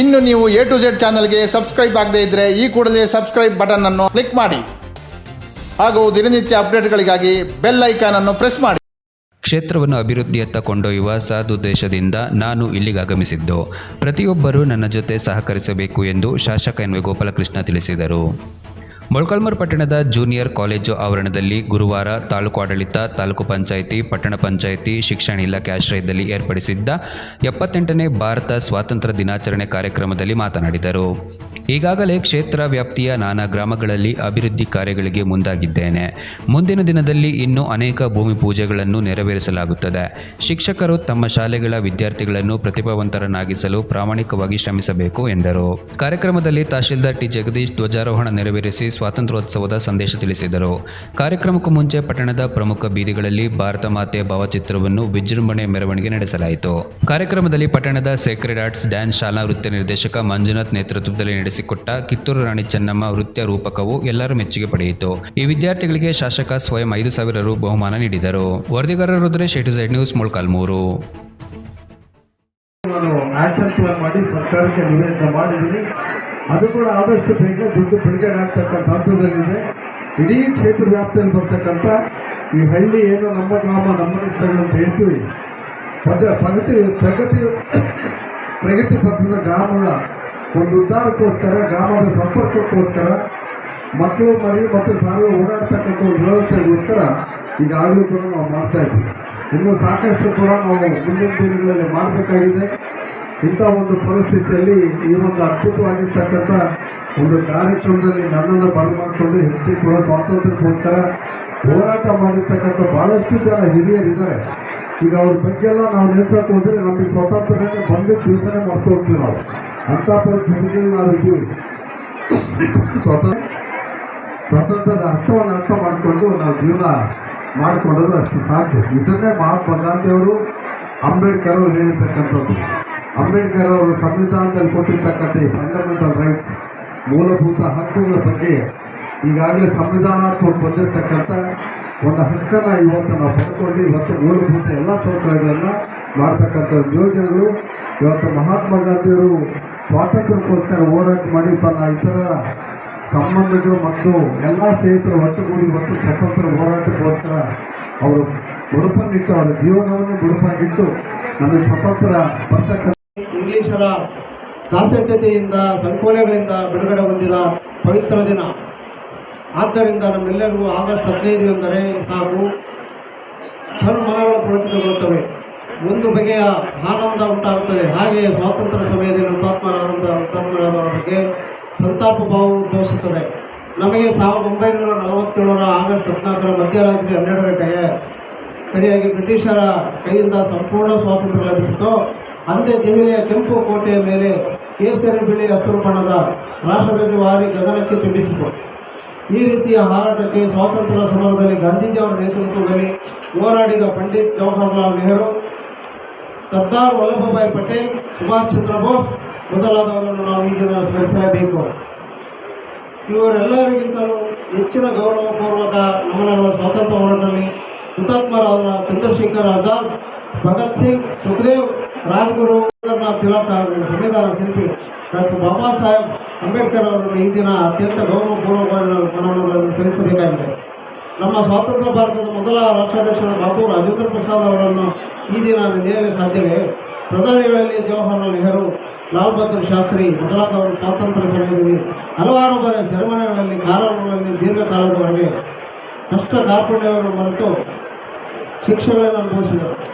ಇನ್ನು ನೀವು A to Z ಚಾನಲ್ಗೆ ಸಬ್ಸ್ಕ್ರೈಬ್ ಆಗದೇ ಇದ್ದರೆ ಈ ಕೂಡಲೇ ಸಬ್ಸ್ಕ್ರೈಬ್ ಬಟನ್ ಅನ್ನು ಕ್ಲಿಕ್ ಮಾಡಿ. ಹಾಗೂ ದಿನನಿತ್ಯ ಅಪ್ಡೇಟ್ಗಳಿಗಾಗಿ ಬೆಲ್ ಐಕಾನ್ ಅನ್ನು ಪ್ರೆಸ್ ಮಾಡಿ. ಕ್ಷೇತ್ರವನ್ನು ಅಭಿವೃದ್ಧಿಯತ್ತ ಕೊಂಡೊಯ್ಯುವ ಸದುದ್ದೇಶದಿಂದ ನಾನು ಇಲ್ಲಿಗೆ ಆಗಮಿಸಿದ್ದು. ಪ್ರತಿಯೊಬ್ಬರೂ ನನ್ನ ಜೊತೆ ಸಹಕರಿಸಬೇಕು ಎಂದು ಶಾಸಕ ಎನ್ ವಿ ಗೋಪಾಲಕೃಷ್ಣ ತಿಳಿಸಿದರು. ಮೊಳಕಾಲ್ಮೂರು ಪಟ್ಟಣದ ಜೂನಿಯರ್ ಕಾಲೇಜು ಆವರಣದಲ್ಲಿ ಗುರುವಾರ ತಾಲೂಕು ಆಡಳಿತ, ತಾಲೂಕು ಪಂಚಾಯಿತಿ, ಪಟ್ಟಣ ಪಂಚಾಯಿತಿ, ಶಿಕ್ಷಣ ಇಲಾಖೆ ಆಶ್ರಯದಲ್ಲಿ ಏರ್ಪಡಿಸಿದ್ದ ಎಪ್ಪತ್ತೆಂಟನೇ ಭಾರತ ಸ್ವಾತಂತ್ರ್ಯ ದಿನಾಚರಣೆ ಕಾರ್ಯಕ್ರಮದಲ್ಲಿ ಮಾತನಾಡಿದರು. ಈಗಾಗಲೇ ಕ್ಷೇತ್ರ ವ್ಯಾಪ್ತಿಯ ನಾನಾ ಗ್ರಾಮಗಳಲ್ಲಿ ಅಭಿವೃದ್ಧಿ ಕಾರ್ಯಗಳಿಗೆ ಮುಂದಾಗಿದ್ದೇನೆ. ಮುಂದಿನ ದಿನದಲ್ಲಿ ಇನ್ನೂ ಅನೇಕ ಭೂಮಿ ಪೂಜೆಗಳನ್ನು ನೆರವೇರಿಸಲಾಗುತ್ತದೆ. ಶಿಕ್ಷಕರು ತಮ್ಮ ಶಾಲೆಗಳ ವಿದ್ಯಾರ್ಥಿಗಳನ್ನು ಪ್ರತಿಭಾವಂತರನ್ನಾಗಿಸಲು ಪ್ರಾಮಾಣಿಕವಾಗಿ ಶ್ರಮಿಸಬೇಕು ಎಂದರು. ಕಾರ್ಯಕ್ರಮದಲ್ಲಿ ತಹಶೀಲ್ದಾರ್ ಟಿ ಜಗದೀಶ್ ಧ್ವಜಾರೋಹಣ ನೆರವೇರಿಸಿ ಸ್ವಾತಂತ್ರ್ಯೋತ್ಸವದ ಸಂದೇಶ ತಿಳಿಸಿದರು. ಕಾರ್ಯಕ್ರಮಕ್ಕೂ ಮುಂಚೆ ಪಟ್ಟಣದ ಪ್ರಮುಖ ಬೀದಿಗಳಲ್ಲಿ ಭಾರತ ಮಾತೆ ಭಾವಚಿತ್ರವನ್ನು ವಿಜೃಂಭಣೆ ಮೆರವಣಿಗೆ ನಡೆಸಲಾಯಿತು. ಕಾರ್ಯಕ್ರಮದಲ್ಲಿ ಪಟ್ಟಣದ ಸೇಕ್ರೆಡ್ ಆರ್ಟ್ಸ್ ಡ್ಯಾನ್ಸ್ ಶಾಲಾ ವೃತ್ತಿ ನಿರ್ದೇಶಕ ಮಂಜುನಾಥ್ ನೇತೃತ್ವದಲ್ಲಿ ನಡೆಸಿಕೊಟ್ಟ ಕಿತ್ತೂರು ರಾಣಿ ಚೆನ್ನಮ್ಮ ವೃತ್ತಿಯ ರೂಪಕವು ಎಲ್ಲರ ಮೆಚ್ಚುಗೆ ಪಡೆಯಿತು. ಈ ವಿದ್ಯಾರ್ಥಿಗಳಿಗೆ ಶಾಸಕ ಸ್ವಯಂ ಐದು ಸಾವಿರ ರು ಬಹುಮಾನ ನೀಡಿದರು. ವರದಿಗಾರರುದ್ರೆ Rudresh A to Z news Molakalmuru ಮಾಡಿ ಸರ್ಕಾರಕ್ಕೆ ನಿವೇದನೆ ಮಾಡಿದ್ದೀನಿ. ಅದು ಕೂಡ ಆದಷ್ಟು ಬೇಗ ದುಡ್ಡು ಬಿಡುಗಡೆ ಆಗ್ತಕ್ಕಂಥ ಹಂತದಲ್ಲಿದೆ. ಇಡೀ ಕ್ಷೇತ್ರ ವ್ಯಾಪ್ತಿಯಲ್ಲಿ ಬರ್ತಕ್ಕಂಥ ಈ ಹಳ್ಳಿ ಏನು ನಮ್ಮ ಗ್ರಾಮ, ನಮ್ಮ ಸ್ಥಳ ಅಂತ ಹೇಳ್ತೀವಿ. ಪದ, ಪ್ರಗತಿ ಪ್ರಗತಿ ಪ್ರಗತಿ ಪಥದ ಗ್ರಾಮಗಳ ಒಂದು ಉದ್ಧಾರಕ್ಕೋಸ್ಕರ, ಗ್ರಾಮದ ಸಂಪರ್ಕಕ್ಕೋಸ್ಕರ, ಮಕ್ಕಳು ಮರಿ ಮತ್ತು ಸಾರ್ವ ಓಡಾಡ್ತಕ್ಕಂಥ ಒಂದು ವ್ಯವಸ್ಥೆಗೋಸ್ಕರ ಈಗಾಗಲೂ ಕೂಡ ನಾವು ಮಾಡ್ತಾ ಇದ್ದೀವಿ. ಇನ್ನೂ ಸಾಕಷ್ಟು ಕೂಡ ನಾವು ಮುಂದಿನ ದಿನಗಳಲ್ಲಿ ಮಾಡಬೇಕಾಗಿದೆ. ಇಂಥ ಒಂದು ಪರಿಸ್ಥಿತಿಯಲ್ಲಿ ಈ ಒಂದು ಅದ್ಭುತವಾಗಿರ್ತಕ್ಕಂಥ ಒಂದು ಕಾರ್ಯಕ್ರಮದಲ್ಲಿ ನನ್ನನ್ನು ಮಾಡಿಕೊಂಡು ಹೆಚ್ಚು ಕೂಡ ಸ್ವಾತಂತ್ರ್ಯಕ್ಕೋಸ್ಕರ ಹೋರಾಟ ಮಾಡಿರ್ತಕ್ಕಂಥ ಬಹಳಷ್ಟು ಜನ ಹಿರಿಯರಿದ್ದಾರೆ. ಈಗ ಅವ್ರ ಬಗ್ಗೆ ಎಲ್ಲ ನಾವು ನಿಲ್ಸಕ್ಕೆ ಹೋದರೆ ನಮಗೆ ಸ್ವಾತಂತ್ರ್ಯ ಬಂದು ದಿವಸನೇ ಮಾಡ್ತಾ ನಾವು. ಅಂಥ ಪರಿಸ್ಥಿತಿಯಲ್ಲಿ ನಾವು ಇದ್ದೀವಿ. ಸ್ವತಂತ್ರದ ಸ್ವಾತಂತ್ರ್ಯದ ಅರ್ಥವನ್ನು ಅರ್ಥ ಮಾಡಿಕೊಂಡು ನಾವು ಜೀವನ ಮಾಡಿಕೊಳ್ಳೋದು ಅಷ್ಟು ಸಾಧ್ಯ. ಇದನ್ನೇ ಮಹಾತ್ಮ ಗಾಂಧಿಯವರು ಅಂಬೇಡ್ಕರ್ ಅವರು ಹೇಳಿರ್ತಕ್ಕಂಥದ್ದು. ಅಂಬೇಡ್ಕರ್ ಅವರು ಸಂವಿಧಾನದಲ್ಲಿ ಕೊಟ್ಟಿರ್ತಕ್ಕಂಥ ಈ ಫಂಡಮೆಂಟಲ್ ರೈಟ್ಸ್ ಮೂಲಭೂತ ಹಕ್ಕುಗಳ ಬಗ್ಗೆ ಈಗಾಗಲೇ ಸಂವಿಧಾನಾತ್ಮಕ ಬಂದಿರತಕ್ಕಂಥ ಒಂದು ಹಕ್ಕನ್ನು ಇವತ್ತು ನಾವು ಪಡ್ಕೊಂಡು ಇವತ್ತು ಮೂಲಭೂತ ಎಲ್ಲ ಸೌಕರ್ಯಗಳನ್ನು ಮಾಡ್ತಕ್ಕಂಥ ಯೋಜನೆಗಳು. ಇವತ್ತು ಮಹಾತ್ಮ ಗಾಂಧಿಯವರು ಸ್ವಾತಂತ್ರ್ಯಕ್ಕೋಸ್ಕರ ಹೋರಾಟ ಮಾಡಿ ತನ್ನ ಇತರ ಸಂಬಂಧಗಳು ಮತ್ತು ಎಲ್ಲ ಸ್ನೇಹಿತರು ಒಟ್ಟುಗೂಡಿ ಮತ್ತು ಸ್ವತಂತ್ರ ಹೋರಾಟಕ್ಕೋಸ್ಕರ ಅವರು ಮುಡುಪನ್ನಿಟ್ಟು ಅವರ ಜೀವನವನ್ನು ಮುಡುಪಾಗಿಟ್ಟು ನಮಗೆ ಸ್ವತಂತ್ರ ಬರ್ತಕ್ಕಂಥ ಇಂಗ್ಲಿಷರ ದಾಸತೆಯಿಂದ ಸಂಕೋಲೆಗಳಿಂದ ಬಿಡುಗಡೆ ಹೊಂದಿದ ಪವಿತ್ರ ದಿನ. ಆದ್ದರಿಂದ ನಮ್ಮೆಲ್ಲರಿಗೂ ಆಗಸ್ಟ್ ಹದಿನೈದು ಎಂದರೆ ಸಾಕು. ಸನ್ಮಾನಗಳು ಪುಳಕಿತಗೊಳ್ಳುತ್ತವೆ ಒಂದು ಬಗೆಯ ಆನಂದ ಉಂಟಾಗುತ್ತದೆ. ಹಾಗೆಯೇ ಸ್ವಾತಂತ್ರ್ಯ ಸಮಯದಲ್ಲಿ ಹುತಾತ್ಮರಾದಂಥ ಹುತಾತ್ಮರಾದವರ ಬಗ್ಗೆ ಸಂತಾಪ ಭಾವ ಉದ್ಭವಿಸುತ್ತದೆ. ನಮಗೆ ಸಾವಿರದ ಒಂಬೈನೂರ ನಲವತ್ತೇಳರ ಆಗಸ್ಟ್ ಹದಿನಾಲ್ಕರ ಮಧ್ಯರಾತ್ರಿ ಹನ್ನೆರಡು ಗಂಟೆಗೆ ಸರಿಯಾಗಿ ಬ್ರಿಟಿಷರ ಕೈಯಿಂದ ಸಂಪೂರ್ಣ ಸ್ವಾತಂತ್ರ್ಯ ಲಭಿಸಿತು. ಅಂದೇ ದೆಹಲಿಯ ಕೆಂಪು ಕೋಟೆಯ ಮೇಲೆ ಕೇಸರಿ ಬಿಳಿ ಹಸಿರು ಬಣ್ಣದ ರಾಷ್ಟ್ರಧ್ವಜ ವಾರಿ ಗಗನಕ್ಕೆ ತುಂಬಿಸಿತು. ಈ ರೀತಿಯ ಹಾರಾಟಕ್ಕೆ ಸ್ವಾತಂತ್ರ್ಯ ಸಮರದಲ್ಲಿ ಗಾಂಧೀಜಿಯವರ ನೇತೃತ್ವದಲ್ಲಿ ಹೋರಾಡಿದ ಪಂಡಿತ್ ಜವಾಹರ್ಲಾಲ್ ನೆಹರು, ಸರ್ದಾರ್ ವಲ್ಲಭಭಾಯಿ ಪಟೇಲ್, ಸುಭಾಷ್ ಚಂದ್ರ ಬೋಸ್ ಮೊದಲಾದವರನ್ನು ನಾವು ಈ ದಿನ ಸ್ಮರಿಸಲೇಬೇಕು. ಇವರೆಲ್ಲರಿಗಿಂತಲೂ ಹೆಚ್ಚಿನ ಗೌರವಪೂರ್ವಕ ನಮ್ಮ ಸ್ವಾತಂತ್ರ್ಯ ಹೋರಾಟದಲ್ಲಿ ಹುತಾತ್ಮರಾದ ಚಂದ್ರಶೇಖರ್ ಆಜಾದ್ ಭಗತ್ ಸಿಂಗ್, ಸುಖದೇವ್, ರಾಜ್ಗುರು ಸಂವಿಧಾನ ಶಿಲ್ಪಿ ಡಾಕ್ಟರ್ ಬಾಬಾ ಸಾಹೇಬ್ ಅಂಬೇಡ್ಕರ್ ಅವರನ್ನು ಈ ದಿನ ಅತ್ಯಂತ ಗೌರವಪೂರ್ವಕವಾಗಿ ನಾವು ನಮನಗಳನ್ನು ಸಲ್ಲಿಸಬೇಕಾಗಿದೆ. ನಮ್ಮ ಸ್ವಾತಂತ್ರ್ಯ ಭಾರತದ ಮೊದಲ ರಾಷ್ಟ್ರಾಧ್ಯಕ್ಷರ ಬಾಬು ರಾಜೇಂದ್ರ ಪ್ರಸಾದ್ ಅವರನ್ನು ಈ ದಿನ ನೆನೆಯಲು ಸಾಧ್ಯವೇ? ಪ್ರಧಾನಿಗಳಲ್ಲಿ ಜವಾಹರ್ಲಾಲ್ ನೆಹರು, ಲಾಲ್ ಬಹದ್ದೂರ್ ಶಾಸ್ತ್ರಿ ಮೊದಲಾದವರು ಸ್ವಾತಂತ್ರ್ಯ ಸಮಯದಲ್ಲಿ ಹಲವಾರು ಬಾರಿ ಸೆರೆಮನೆಗಳಲ್ಲಿ ಕಾರಣಗಳಲ್ಲಿ ದೀರ್ಘಕಾಲದವರೆಗೆ ಕಷ್ಟ ಕಾರ್ಪಣ್ಯವನ್ನು ಮರೆತು ಶಿಕ್ಷೆಗಳನ್ನು ಅನುಭವಿಸಿದರು.